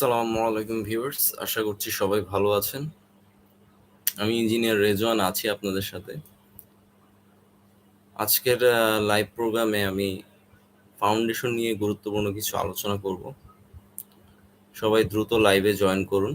আসসালামু আলাইকুম ভিউয়ার্স, আশা করছি সবাই ভালো আছেন। আমি ইঞ্জিনিয়ার রেজওয়ান আছি আপনাদের সাথে। আজকের লাইভ প্রোগ্রামে আমি ফাউন্ডেশন নিয়ে গুরুত্বপূর্ণ কিছু আলোচনা করব। সবাই দ্রুত লাইভে জয়েন করুন।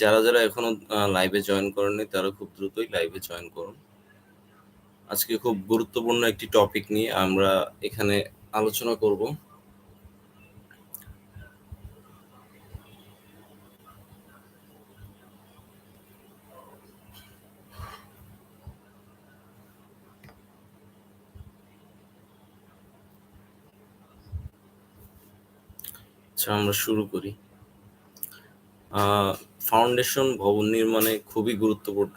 যারা যারা এখনও লাইভে জয়েন করেননি, তারা খুব দ্রুতই লাইভে জয়েন করুন। আজকে খুব গুরুত্বপূর্ণ একটি টপিক নিয়ে আমরা এখানে আলোচনা করব। আচ্ছা আমরা শুরু করি। ফাউন্ডেশন ভবন নির্মাণে খুবই গুরুত্বপূর্ণ।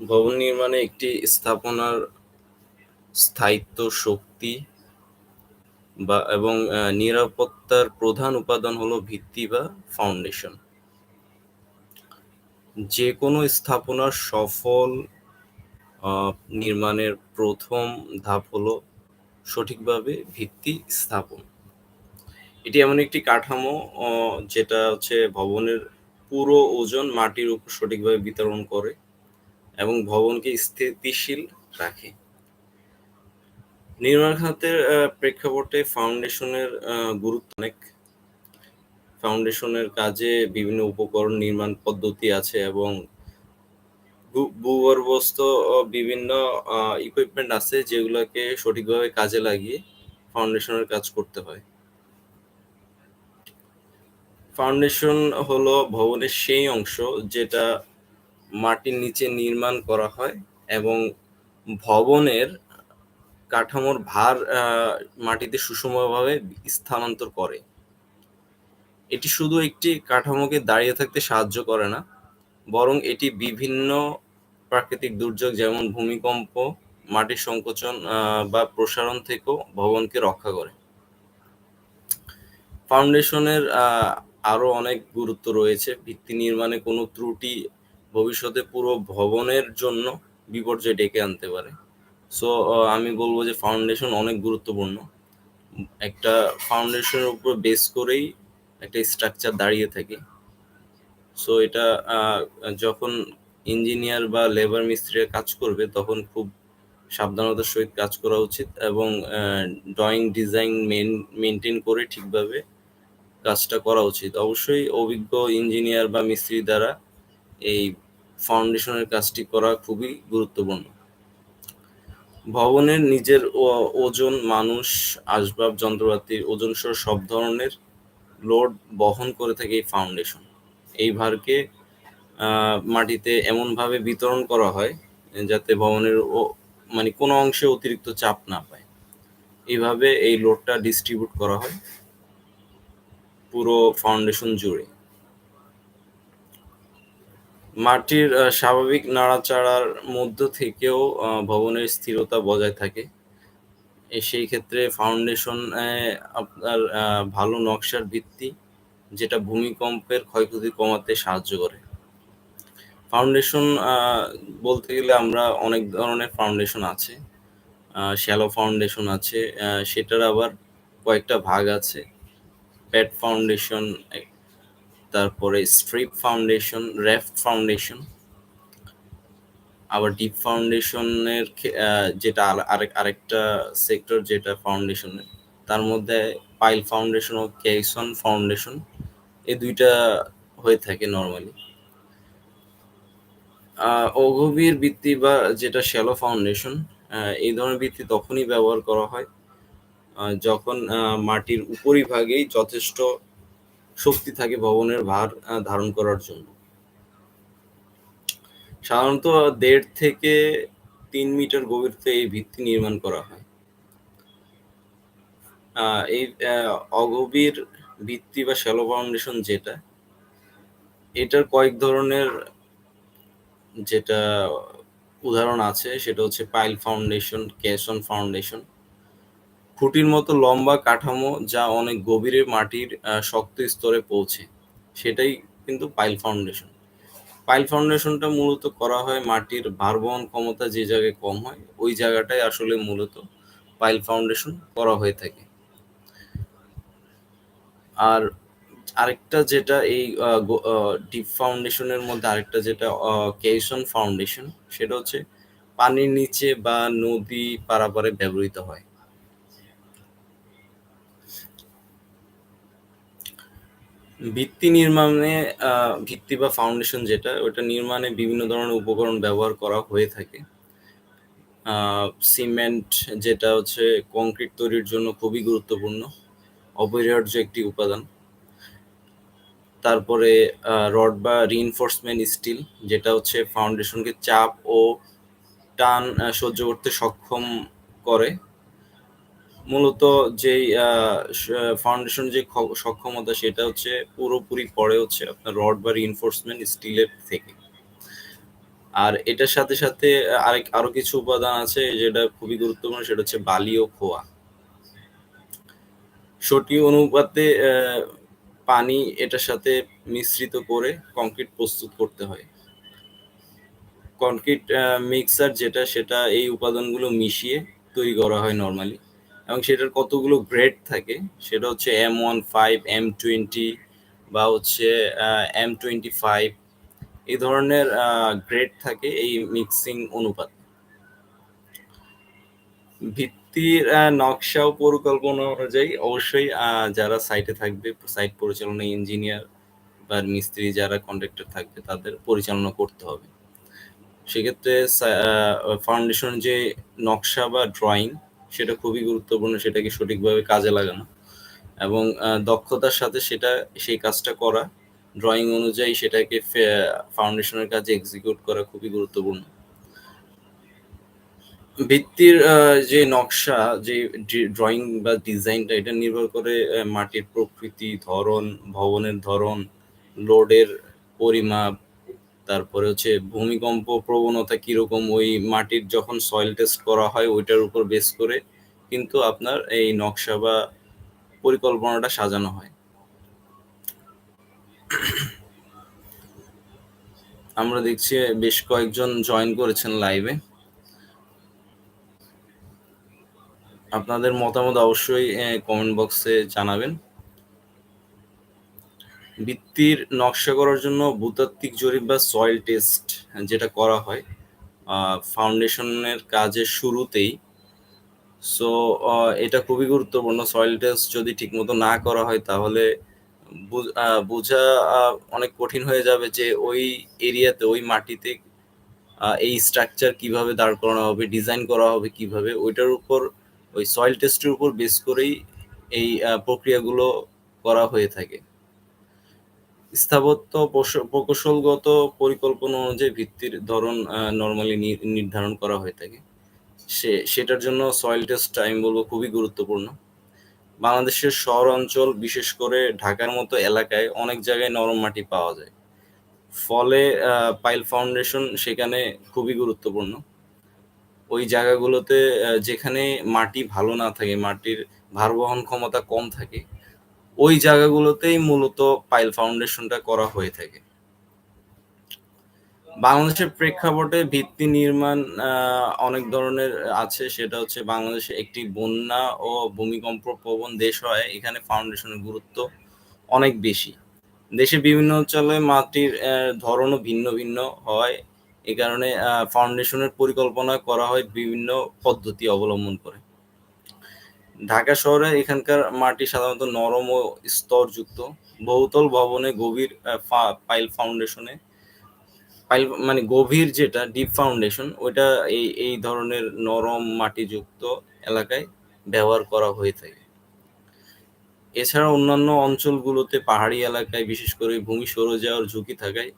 ভবন নির্মাণে একটি স্থাপনার স্থায়িত্ব শক্তি বা এবং নিরাপত্তার প্রধান উপাদান হলো ভিত্তি বা ফাউন্ডেশন যে কোনো স্থাপনার সফল নির্মাণের প্রথম ধাপ হলো সঠিকভাবে ভিত্তি স্থাপন। এটি এমন একটি কাঠামো যেটা হচ্ছে ভবনের পুরো ওজন মাটির উপর সঠিকভাবে বিতরণ করে এবং ভবনকে স্থিতিশীল রাখে। নির্মাণ খাতের প্রেক্ষাপটে ফাউন্ডেশনের গুরুত্ব অনেক। ফাউন্ডেশনের কাজে বিভিন্ন উপকরণ নির্মাণ পদ্ধতি আছে এবং ভূগর্ভস্থ বিভিন্ন ইকুইপমেন্ট আছে যেগুলোকে সঠিকভাবে কাজে লাগিয়ে ফাউন্ডেশনের কাজ করতে হয়। ফাউন্ডেশন হলো ভবনের সেই অংশ যেটা মাটির নিচে নির্মাণ করা হয় এবং ভবনের কাঠামোর ভার মাটিতে সুষমভাবে স্থানান্তর করে। এটি শুধু একটি কাঠামোকে দাঁড়িয়ে থাকতে সাহায্য করে না, বরং এটি বিভিন্ন প্রাকৃতিক দুর্যোগ যেমন ভূমিকম্প, মাটির সংকোচন বা প্রসারণ থেকেও ভবনকে রক্ষা করে। ফাউন্ডেশনের আরও অনেক গুরুত্ব রয়েছে। ভিত্তি নির্মাণে কোনো ত্রুটি ভবিষ্যতে পুরো ভবনের জন্য বিপর্যয় ডেকে আনতে পারে। সো আমি বলব যে ফাউন্ডেশন অনেক গুরুত্বপূর্ণ। একটা ফাউন্ডেশনের উপর বেস করেই একটা স্ট্রাকচার দাঁড়িয়ে থাকে। সো এটা যখন ইঞ্জিনিয়ার বা লেবার মিস্ত্রিরা কাজ করবে, তখন খুব সাবধানতার সহিত কাজ করা উচিত এবং ড্রয়িং ডিজাইন মেন মেনটেন করে ঠিকভাবে কাজটা করা উচিত। অবশ্যই অভিজ্ঞ ইঞ্জিনিয়ার বা মিস্ত্রি দ্বারা এই ফাউন্ডেশনের কাজটি করা খুবই গুরুত্বপূর্ণ। ভবনের নিজের ওজন, মানুষ, আসবাব যন্ত্রপাতির ওজন সহ সব ধরনের লোড বহন করে থাকে এই ফাউন্ডেশন এই ভারকে মাটিতে এমনভাবে বিতরণ করা হয়, যাতে ভবনের মানে কোনো অংশে অতিরিক্ত চাপ না পায়। এইভাবে এই লোডটা ডিস্ট্রিবিউট করা হয়। পুরো ফাউন্ডেশন জুড়ে। মাটির স্বাভাবিক নাড়াচাড়ার মধ্য থেকেও ভবনের স্থিরতা বজায় থাকে। সেই ক্ষেত্রে ফাউন্ডেশন আপনার ভালো নকশার ভিত্তি, যেটা ভূমিকম্পের ক্ষয়ক্ষতি কমাতে সাহায্য করে। ফাউন্ডেশন বলতে গেলে আমরা অনেক ধরনের ফাউন্ডেশন আছে। শ্যালো ফাউন্ডেশন আছে। সেটার আবার কয়েকটা ভাগ আছে। প্যাড ফাউন্ডেশন তারপরে স্ট্রিপ ফাউন্ডেশন র্যাফ ফাউন্ডেশন আবার ডিপ ফাউন্ডেশনের যেটা আরেক, আরেকটা সেক্টর যেটা ফাউন্ডেশনের তার মধ্যে পাইল ফাউন্ডেশন ও কেসন ফাউন্ডেশন এই দুইটা হয়ে থাকে নর্মালি অগভীর ভিত্তি বা যেটা শ্যালো ফাউন্ডেশন এই ধরনের ভিত্তি তখনই ব্যবহার করা হয় যখন মাটির উপরিভাগেই যথেষ্ট শক্তি থাকে ভবনের ভার ধারণ করার জন্য সাধারণত দেড় থেকে তিন মিটার গভীরতে এই ভিত্তি নির্মাণ করা হয় এই অগভীর ভিত্তি বা শ্যালো ফাউন্ডেশন যেটা এটার কয়েক ধরনের যেটা উদাহরণ আছে সেটা হচ্ছে পাইল ফাউন্ডেশন, ক্যাসন ফাউন্ডেশন। খুঁটির মতো লম্বা কাঠামো যা অনেক গভীরে মাটির শক্ত স্তরে পৌঁছে। সেটাই কিন্তু পাইল ফাউন্ডেশন। পাইল ফাউন্ডেশনটা মূলত করা হয় মাটির ভারবহন ক্ষমতা যে জায়গায় কম হয়, ওই জায়গাটাই আসলে মূলত পাইল ফাউন্ডেশন করা হয়ে থাকে। আর আরেকটা যেটা এই ডিপ ফাউন্ডেশনের মধ্যে আরেকটা যেটা কেশন ফাউন্ডেশন, সেটা হচ্ছে পানির নিচে বা নদী পারাপারে ব্যবহৃত হয়। ভিত্তি নির্মাণে ভিত্তি বা ফাউন্ডেশন যেটা ওটা নির্মাণে বিভিন্ন ধরনের উপকরণ ব্যবহার করা হয়ে থাকে। সিমেন্ট যেটা হচ্ছে কংক্রিট তৈরির জন্য খুবই গুরুত্বপূর্ণ, অপরিহার্য একটি উপাদান। তারপরে রড বা রিইনফোর্সমেন্ট স্টিল যেটা হচ্ছে ফাউন্ডেশনকে চাপ ও টান সহ্য করতে সক্ষম করে। মূলত যেই ফাউন্ডেশন যে সক্ষমতা সেটা হচ্ছে পুরোপুরি পড়ে হচ্ছে আপনার রড বা রিইনফোর্সমেন্ট স্টিলের থেকে। আর এটার সাথে সাথে আরেক, আরও কিছু উপাদান আছে যেটা খুবই গুরুত্বপূর্ণ, সেটা হচ্ছে বালি ও খোয়া। সঠিক অনুপাতে পানি এটার সাথে মিশ্রিত করে কংক্রিট প্রস্তুত করতে হয়। কংক্রিট মিক্সার যেটা, সেটা এই উপাদানগুলো মিশিয়ে তৈরি করা হয় নর্মালি এবং সেটার কতগুলো গ্রেড থাকে? সেটা হচ্ছে M one five M twenty বা হচ্ছে এম টোয়েন্টি ফাইভ এই ধরনের গ্রেড থাকে এই মিক্সিং অনুপাত। ভিত্তির নকশা ও পরিকল্পনা অনুযায়ী অবশ্যই যারা সাইটে থাকবে সাইট পরিচালনা ইঞ্জিনিয়ার বা মিস্ত্রি যারা কন্ট্রাক্টর থাকবে, তাদের পরিচালনা করতে হবে। সেক্ষেত্রে ফাউন্ডেশন যে নকশা বা ড্রয়িং সেটা খুবই গুরুত্বপূর্ণ, সেটাকে সঠিকভাবে কাজে লাগানো এবং দক্ষতার সাথে সেটা, সেই কাজটা করা ড্রয়িং অনুযায়ী সেটাকে ফাউন্ডেশনের কাজে এক্সিকিউট করা খুবই গুরুত্বপূর্ণ। ভিত্তির যে নকশা, যে ড্রয়িং বা ডিজাইনটা এটা নির্ভর করে মাটির প্রকৃতি, ধরন, ভবনের ধরন লোডের পরিমাপ তারপরে হচ্ছে ভূমিকম্প প্রবণতা কীরকম, ওই মাটির যখন সয়েল টেস্ট করা হয় ওইটার উপর বেস করে কিন্তু আপনার এই নকশা বা পরিকল্পনাটা সাজানো হয়। আমরা দেখছি বেশ কয়েকজন জয়েন করেছেন লাইভে আপনাদের মতামত অবশ্যই কমেন্ট বক্সে জানাবেন। ভিত্তির নকশা করার জন্য ভূতাত্ত্বিক জরিপ বা সয়েল টেস্ট যেটা করা হয় ফাউন্ডেশনের কাজের শুরুতেই। সো এটা খুবই গুরুত্বপূর্ণ। সয়েল টেস্ট যদি ঠিকমতো না করা হয়, তাহলে বোঝা অনেক কঠিন হয়ে যাবে যে ওই এরিয়াতে, ওই মাটিতে এই স্ট্রাকচার কীভাবে দাঁড় করানো হবে ডিজাইন করা হবে কীভাবে, ওইটার উপর, ওই সয়েল টেস্টের উপর বেস করেই এই প্রক্রিয়াগুলো করা হয়ে থাকে। স্থাপত্য প্রকৌশলগত পরিকল্পনা অনুযায়ী ভিত্তির ধরন নর্মালি নির্ধারণ করা হয়ে থাকে। সে, সেটার জন্য সয়েল টেস্ট টাইম বলব খুবই গুরুত্বপূর্ণ। বাংলাদেশের শহর অঞ্চল বিশেষ করে ঢাকার মতো এলাকায় অনেক জায়গায় নরম মাটি পাওয়া যায়। ফলে পাইল ফাউন্ডেশন সেখানে খুবই গুরুত্বপূর্ণ। ওই জায়গাগুলোতে যেখানে মাটি ভালো না থাকে, মাটির ভারবহন ক্ষমতা কম থাকে ওই জায়গাগুলোতেই মূলত পাইল ফাউন্ডেশনটা করা হয়ে থাকে। বাংলাদেশের প্রেক্ষাপটে ভিত্তি নির্মাণ অনেক ধরনের আছে। সেটা হচ্ছে বাংলাদেশে একটি বন্যা ও ভূমিকম্প প্রবণ দেশ হয় এখানে ফাউন্ডেশনের গুরুত্ব অনেক বেশি। দেশে বিভিন্ন অঞ্চলে মাটির ধরনও ভিন্ন ভিন্ন হয়। এ কারণে ফাউন্ডেশনের পরিকল্পনা করা হয় বিভিন্ন পদ্ধতি অবলম্বন করে। ঢাকা শহরে এখানকার মাটি সাধারণত নরম ও স্তরযুক্ত। বহুতল ভবনে গভীর পাইল ফাউন্ডেশনে পাইল মানে গভীর যেটা, ডিপ ফাউন্ডেশন, ওইটা এই এই ধরনের নরম মাটিযুক্ত এলাকায় ব্যবহার করা হয়ে থাকে। এছাড়া অন্যান্য অঞ্চলগুলোতে পাহাড়ি এলাকায়, বিশেষ করে ভূমি সরে যাওয়ার ঝুঁকি থাকায়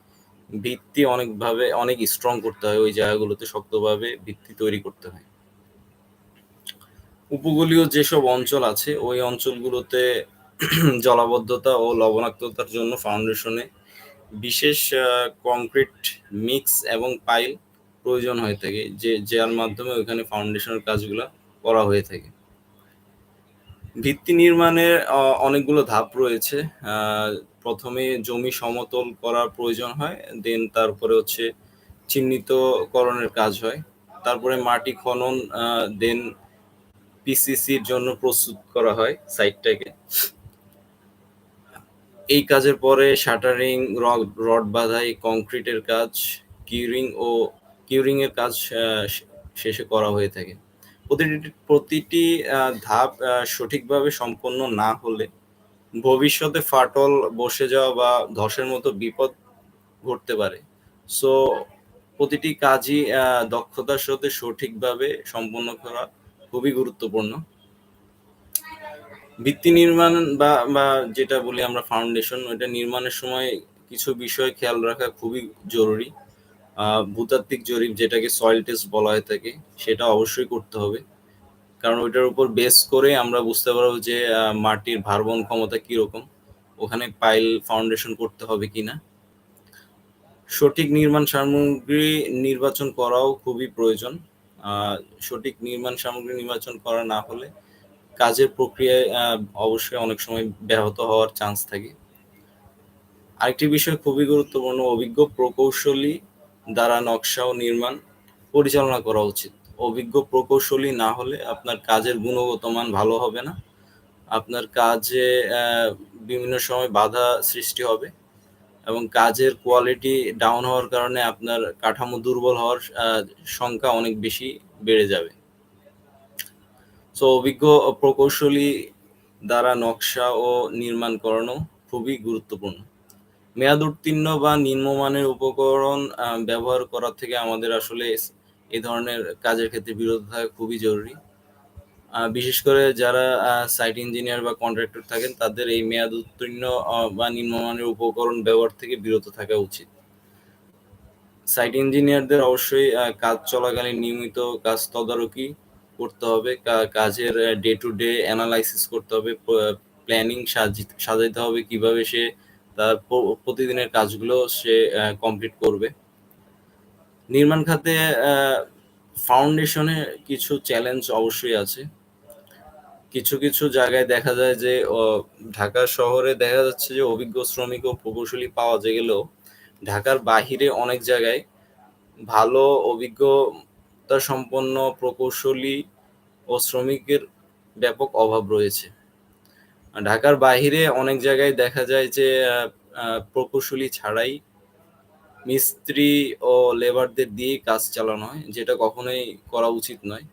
ভিত্তি অনেকভাবে, অনেক স্ট্রং করতে হয় ওই জায়গাগুলোতে শক্তভাবে ভিত্তি তৈরি করতে হয়। উপকূলীয় যেসব অঞ্চল আছে, ওই অঞ্চলগুলোতে জলাবদ্ধতা ও লবণাক্ততার জন্য ফাউন্ডেশনে বিশেষ কংক্রিট মিক্স এবং পাইল প্রয়োজন হয়ে থাকে, যে, যার মাধ্যমে ওইখানে ফাউন্ডেশনের কাজগুলো করা হয়ে থাকে। ভিত্তি নির্মাণের অনেকগুলো ধাপ রয়েছে প্রথমে জমি সমতল করার প্রয়োজন হয় দেন তারপরে হচ্ছে চিহ্নিতকরণের কাজ হয়, তারপরে মাটি খনন দেন পিসিসির জন্য প্রস্তুত করা হয় সাইটটাকে এই কাজের পরে শাটারিং রড বাঁধাই, কংক্রিটের কাজ, কিউরিং ও কিউরিং এর কাজ শেষে করা হয়ে থাকে। প্রতিটি প্রতিটি ধাপ সঠিকভাবে সম্পন্ন না হলে ভবিষ্যতে ফাটল বসে যাওয়া বা ধসের মতো বিপদ ঘটতে পারে। সো প্রতিটি কাজই দক্ষতার সাথে সঠিকভাবে সম্পন্ন করা খুবই গুরুত্বপূর্ণ। ভিত্তি নির্মাণ বা বা যেটা বলি আমরা ফাউন্ডেশন ওইটা নির্মাণের সময় কিছু বিষয় খেয়াল রাখা খুবই জরুরি। ভূতাত্ত্বিক জরিপ যেটাকে সয়েল টেস্ট বলা হয়ে থাকে সেটা অবশ্যই করতে হবে। কারণ ওইটার উপর বেস করে আমরা বুঝতে পারব যে মাটির ভারবন ক্ষমতা কীরকম, ওখানে পাইল ফাউন্ডেশন করতে হবে কিনা। সঠিক নির্মাণ সামগ্রী নির্বাচন করাও খুবই প্রয়োজন। সঠিক নির্মাণ সামগ্রী নির্বাচন করা না হলে কাজের প্রক্রিয়ায় অবশ্যই অনেক সময় ব্যাহত হওয়ার চান্স থাকে। আরেকটি বিষয় খুবই গুরুত্বপূর্ণ, অভিজ্ঞ প্রকৌশলী দ্বারা নকশা ও নির্মাণ পরিচালনা করা উচিত। অভিজ্ঞ প্রকৌশলী না হলে আপনার কাজের গুণগত মান ভালো হবে না। আপনার কাজে বিভিন্ন সময় বাধা সৃষ্টি হবে। এবং কাজের কোয়ালিটি ডাউন হওয়ার কারণে আপনার কাঠামো দুর্বল হওয়ার সংখ্যা অনেক বেশি বেড়ে যাবে। সো অভিজ্ঞ প্রকৌশলী দ্বারা নকশা ও নির্মাণ করানো খুবই গুরুত্বপূর্ণ। মেয়াদ উত্তীর্ণ বা নিম্নমানের উপকরণ ব্যবহার করা থেকে আমাদের আসলে এ ধরনের কাজের ক্ষেত্রে বিরত থাকা খুবই জরুরি। বিশেষ করে যারা সাইট ইঞ্জিনিয়ার বা কন্ট্রাক্টর থাকেন, তাদের এই মেয়াদ উত্তীর্ণ বা নিম্নমানের উপকরণ ব্যবহার থেকে বিরত থাকা উচিত। সাইট ইঞ্জিনিয়ারদের অবশ্যই কাজ চলাকালীন নিয়মিত কাজ তদারকি করতে হবে কাজের ডে টু ডে অ্যানালাইসিস করতে হবে প্ল্যানিং সাজাইতে হবে কীভাবে সে তার প্রতিদিনের কাজগুলো সে কমপ্লিট করবে। নির্মাণ খাতে ফাউন্ডেশনে কিছু চ্যালেঞ্জ অবশ্যই আছে। কিছু কিছু জায়গায় দেখা যায় যে ঢাকা শহরে দেখা যাচ্ছে যে, অভিজ্ঞ শ্রমিক ও প্রকৌশলী পাওয়া গেলেও ঢাকার বাহিরে অনেক জায়গায় ভালো, অভিজ্ঞতা সম্পন্ন প্রকৌশলী ও শ্রমিকের ব্যাপক অভাব রয়েছে। ঢাকার বাহিরে অনেক জায়গায় দেখা যায় যে প্রকৌশলী ছাড়াই মিস্ত্রি ও লেবারদের দিয়ে কাজ চালানো হয়, যেটা কখনোই করা উচিত নয়।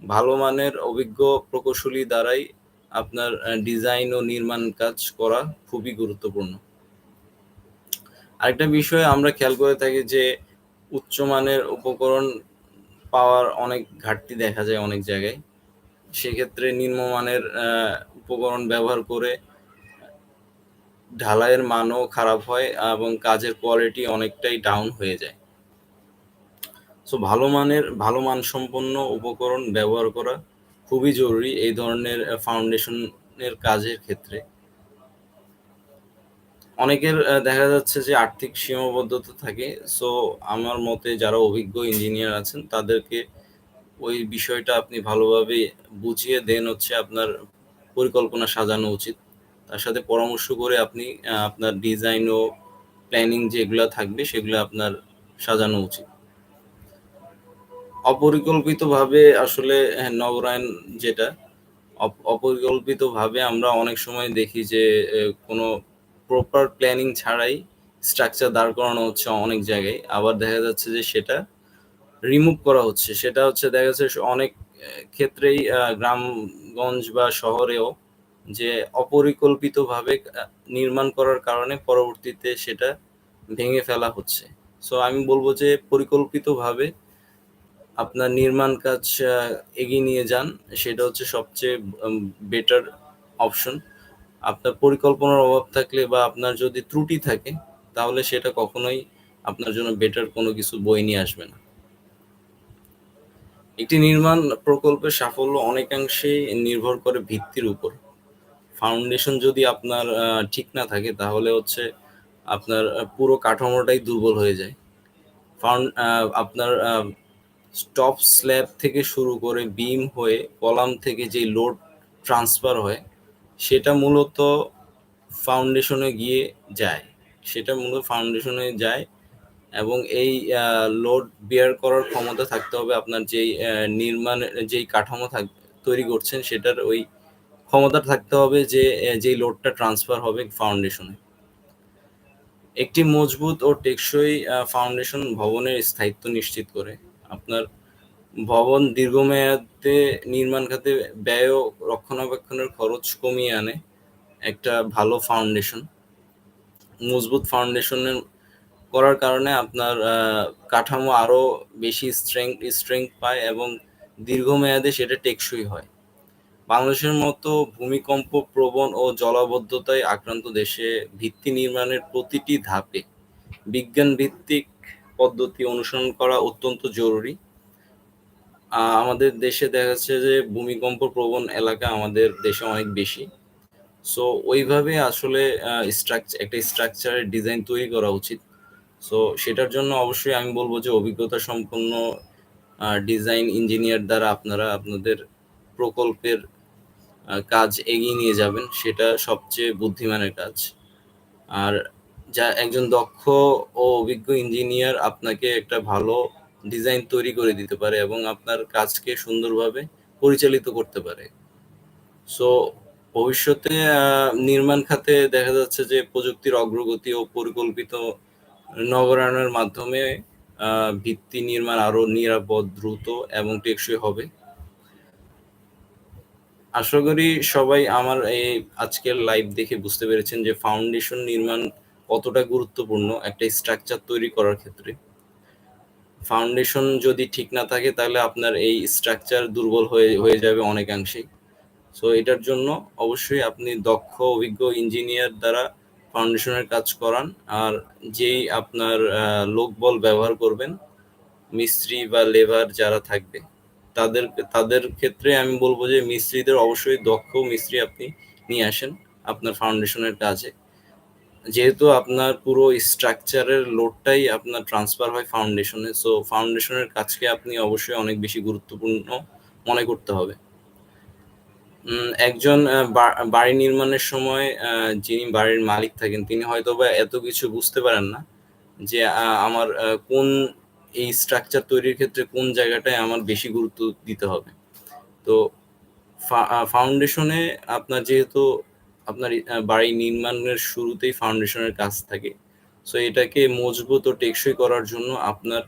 ভালো মানের, অভিজ্ঞ, প্রকৌশলী দ্বারাই আপনার ডিজাইন ও নির্মাণ কাজ করা খুবই গুরুত্বপূর্ণ। আরেকটা বিষয় আমরা খেয়াল করে থাকি যে উচ্চমানের উপকরণ পাওয়ার অনেক ঘাটতি দেখা যায় অনেক জায়গায়। সেক্ষেত্রে নিম্নমানের উপকরণ ব্যবহার করে ঢালাইয়ের মানও খারাপ হয় এবং কাজের কোয়ালিটি অনেকটাই ডাউন হয়ে যায়। সো ভালো মানের, ভালো মানসম্পন্ন উপকরণ ব্যবহার করা খুবই জরুরি এই ধরনের ফাউন্ডেশনের কাজের ক্ষেত্রে। অনেকের দেখা যাচ্ছে যে আর্থিক সীমাবদ্ধতা থাকে। সো আমার মতে যারা অভিজ্ঞ ইঞ্জিনিয়ার আছেন, তাদেরকে ওই বিষয়টা আপনি ভালোভাবে বুঝিয়ে দেন হচ্ছে আপনার পরিকল্পনা সাজানো উচিত। তার সাথে পরামর্শ করে আপনি আপনার ডিজাইন ও প্ল্যানিং যেগুলো থাকবে, সেগুলো আপনার সাজানো উচিত। অপরিকল্পিতভাবে আসলে হ্যাঁ, নগরায়ণ যেটা অপ- অপরিকল্পিতভাবে আমরা অনেক সময় দেখি যে কোনো প্রপার প্ল্যানিং ছাড়াই স্ট্রাকচার দাঁড় করানো হচ্ছে অনেক জায়গায়। আবার দেখা যাচ্ছে যে সেটা রিমুভ করা হচ্ছে। সেটা হচ্ছে দেখা যাচ্ছে অনেক ক্ষেত্রেই গ্রামগঞ্জ বা শহরেও যে অপরিকল্পিতভাবে নির্মাণ করার কারণে পরবর্তীতে সেটা ভেঙে ফেলা হচ্ছে। সো আমি বলব যে পরিকল্পিতভাবে আপনার নির্মাণ কাজ এগিয়ে নিয়ে যান, সেটা হচ্ছে সবচেয়ে বেটার অপশন আপনার পরিকল্পনার অভাব থাকলে বা আপনার যদি ত্রুটি থাকে, তাহলে সেটা কখনোই আপনার জন্য বেটার কোনো কিছু বই নিয়ে আসবে না। একটি নির্মাণ প্রকল্পের সাফল্য অনেকাংশেই নির্ভর করে ভিত্তির উপর। ফাউন্ডেশন যদি আপনার ঠিক না থাকে, তাহলে হচ্ছে আপনার পুরো কাঠামোটাই দুর্বল হয়ে যায়। ফাউন্ড আপনার স্টপ স্ল্যাব থেকে শুরু করে বিম হয়ে কলাম থেকে যে লোড ট্রান্সফার হয়, সেটা মূলত ফাউন্ডেশনে গিয়ে যায়। সেটা মূলত ফাউন্ডেশনে যায় এবং এই লোড বিয়ার করার ক্ষমতা থাকতে হবে আপনার যেই নির্মাণ, যেই কাঠামো থাক, তৈরি করছেন সেটার ওই ক্ষমতা থাকতে হবে যে যেই লোডটা ট্রান্সফার হবে ফাউন্ডেশনে একটি মজবুত ও টেকসই ফাউন্ডেশন ভবনের স্থায়িত্ব নিশ্চিত করে। আপনার ভবন দীর্ঘমেয়াদে নির্মাণ খাতে ব্যয় রক্ষণাবেক্ষণের খরচ কমিয়ে আনে। একটা ভালো ফাউন্ডেশন মজবুত ফাউন্ডেশনের করার কারণে আপনার কাঠামো আরও বেশি স্ট্রেংথ স্ট্রেংথ পায় এবং দীর্ঘমেয়াদে সেটা টেকসই হয়। বাংলাদেশের মতো ভূমিকম্প প্রবণ ও জলাবদ্ধতায় আক্রান্ত দেশে ভিত্তি নির্মাণের প্রতিটি ধাপে বিজ্ঞান ভিত্তিক পদ্ধতি অনুসরণ করা অত্যন্ত জরুরি। আমাদের দেশে দেখা যাচ্ছে যে ভূমিকম্প প্রবণ এলাকা আমাদের দেশে অনেক বেশি। সো ওইভাবে আসলে স্ট্রাকচার একটা স্ট্রাকচারের ডিজাইন তৈরি করা উচিত। সো সেটার জন্য অবশ্যই আমি বলব যে অভিজ্ঞতা সম্পন্ন ডিজাইন ইঞ্জিনিয়ার দ্বারা আপনারা আপনাদের প্রকল্পের কাজ এগিয়ে নিয়ে যাবেন। সেটা সবচেয়ে বুদ্ধিমানের কাজ। আর যা একজন দক্ষ ও অভিজ্ঞ ইঞ্জিনিয়ার আপনাকে একটা ভালো ডিজাইন তৈরি করে দিতে পারে এবং আপনার কাজকে সুন্দরভাবে পরিচালিত করতে পারে। সো ভবিষ্যতে নির্মাণ খাতে দেখা যাচ্ছে যে প্রযুক্তির অগ্রগতি ও পরিকল্পিত নগরায়নের মাধ্যমে ভিত্তি নির্মাণ আরও নিরাপদ, দ্রুত এবং টেকসই হবে। আশা করি সবাই আমার এই আজকের লাইভ দেখে বুঝতে পেরেছেন যে ফাউন্ডেশন নির্মাণ কতটা গুরুত্বপূর্ণ একটা স্ট্রাকচার তৈরি করার ক্ষেত্রে। ফাউন্ডেশন যদি ঠিক না থাকে, তাহলে আপনার এই স্ট্রাকচার দুর্বল হয়ে হয়ে যাবে অনেকাংশেই। সো এটার জন্য অবশ্যই আপনি দক্ষ, অভিজ্ঞ ইঞ্জিনিয়ার দ্বারা ফাউন্ডেশনের কাজ করান। আর যেই আপনার লোকবল ব্যবহার করবেন, মিস্ত্রি বা লেবার যারা থাকবে, তাদের তাদের ক্ষেত্রে আমি বলব যে মিস্ত্রিদের অবশ্যই দক্ষ মিস্ত্রি আপনি নিয়ে আসেন আপনার ফাউন্ডেশনের কাজে। যেহেতু আপনার পুরো স্ট্রাকচারের লোডটাই আপনার ট্রান্সফার হয় ফাউন্ডেশনে সো ফাউন্ডেশনের কাজকে আপনি অবশ্যই অনেক বেশি গুরুত্বপূর্ণ মনে করতে হবে। একজন বাড়ি নির্মাণের সময় যিনি বাড়ির মালিক থাকেন, তিনি হয়তো বা এত কিছু বুঝতে পারেন না যে আমার কোন এই স্ট্রাকচার তৈরির ক্ষেত্রে কোন জায়গাটায় আমার বেশি গুরুত্ব দিতে হবে। তো ফাউন্ডেশনে আপনার যেহেতু আপনার বাড়ি নির্মাণের শুরুতেই ফাউন্ডেশনের কাজ থাকে। সো এটাকে মজবুত ও টেকসই করার জন্য আপনার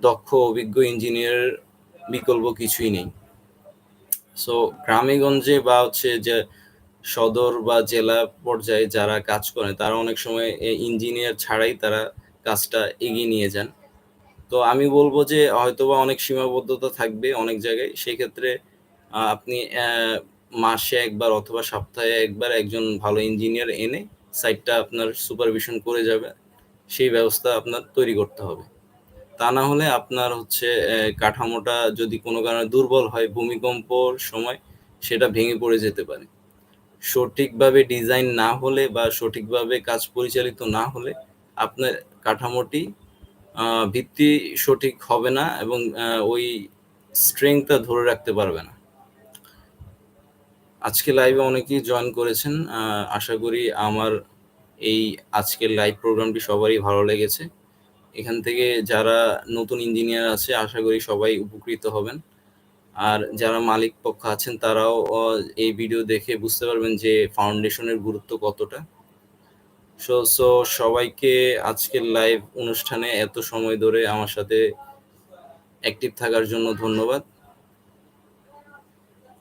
দক্ষ, অভিজ্ঞ ইঞ্জিনিয়ারের বিকল্প কিছুই নেই। সো গ্রামেগঞ্জে বা হচ্ছে যে সদর বা জেলা পর্যায়ে যারা কাজ করে, তারা অনেক সময় ইঞ্জিনিয়ার ছাড়াই তারা কাজটা এগিয়ে নিয়ে যান। তো আমি বলব যে হয়তোবা অনেক সীমাবদ্ধতা থাকবে অনেক জায়গায়। সেই ক্ষেত্রে আপনি মাসে একবার অথবা সপ্তাহে একবার একজন ভালো ইঞ্জিনিয়ার এনে সাইটটা আপনার সুপারভিশন করে যাবে, সেই ব্যবস্থা আপনার তৈরি করতে হবে। তা না হলে আপনার হচ্ছে কাঠামোটা যদি কোনো কারণে দুর্বল হয়, ভূমিকম্পর সময় সেটা ভেঙে পড়ে যেতে পারে। সঠিকভাবে ডিজাইন না হলে বা সঠিকভাবে কাজ পরিচালিত না হলে আপনার কাঠামোটি ভিত্তি সঠিক হবে না এবং ওই স্ট্রেংথটা ধরে রাখতে পারবে না। আজকে লাইভে অনেকেই জয়েন করেছেন আশা করি আমার এই আজকের লাইভ প্রোগ্রামটি সবারই ভালো লেগেছে। এখান থেকে যারা নতুন ইঞ্জিনিয়ার আছে, আশা করি সবাই উপকৃত হবেন। আর যারা মালিক পক্ষ আছেন, তারাও এই ভিডিও দেখে বুঝতে পারবেন যে ফাউন্ডেশনের গুরুত্ব কতটা। সো সো সবাইকে আজকের লাইভ অনুষ্ঠানে এত সময় ধরে আমার সাথে অ্যাক্টিভ থাকার জন্য ধন্যবাদ।